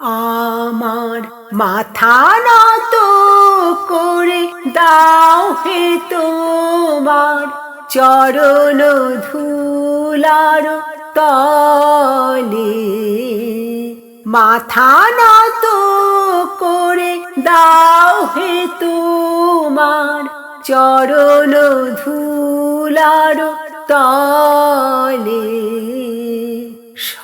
আমার মাথা নত করে দাও হে তোমার চরণ ধুলার তলে। মাথা নত করে দাও হে তোমার চরণ ধুলার তলে।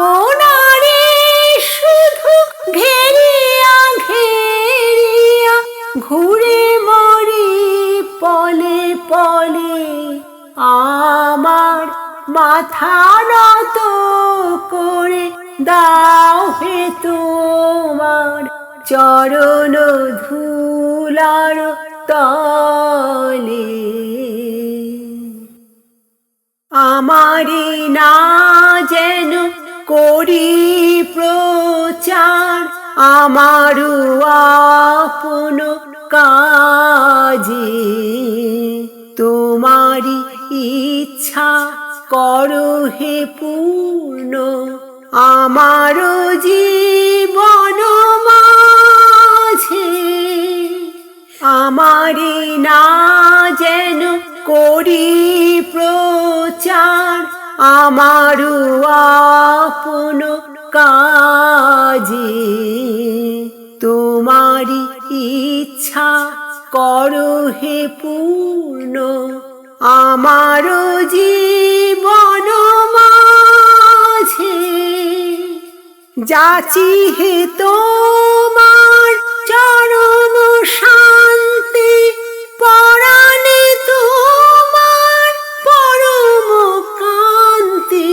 আপনারে শুধু ঘেরিয়া ঘেরিয়া ঘুরে মরি পলে পলে। আমার মাথা নত করে দাও হে তোমার চরণ ধুলার তলে। আমারু আপন কাজে তোমারি ইচ্ছা করো হে পূর্ণ আমারও জীবন মাঝে আমারি না যেন করি প্রচার আমারু আপন কাজে। তোমারি ইচ্ছা করো হে পূর্ণ, আমারও জীবন মাঝে। যাচি হে তোমার চরম শান্তি, পরাণে তোমার পরম কান্তি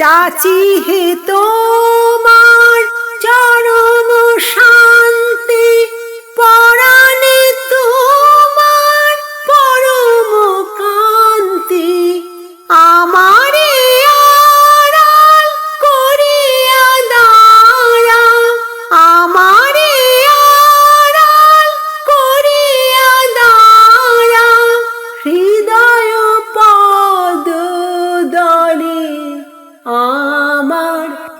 যাচি হে তোমার চরম শান্তি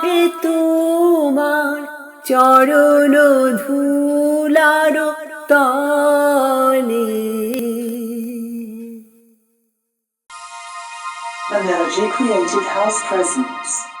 হে তোমার চরণ ধুলার তলে Energy Creative House presents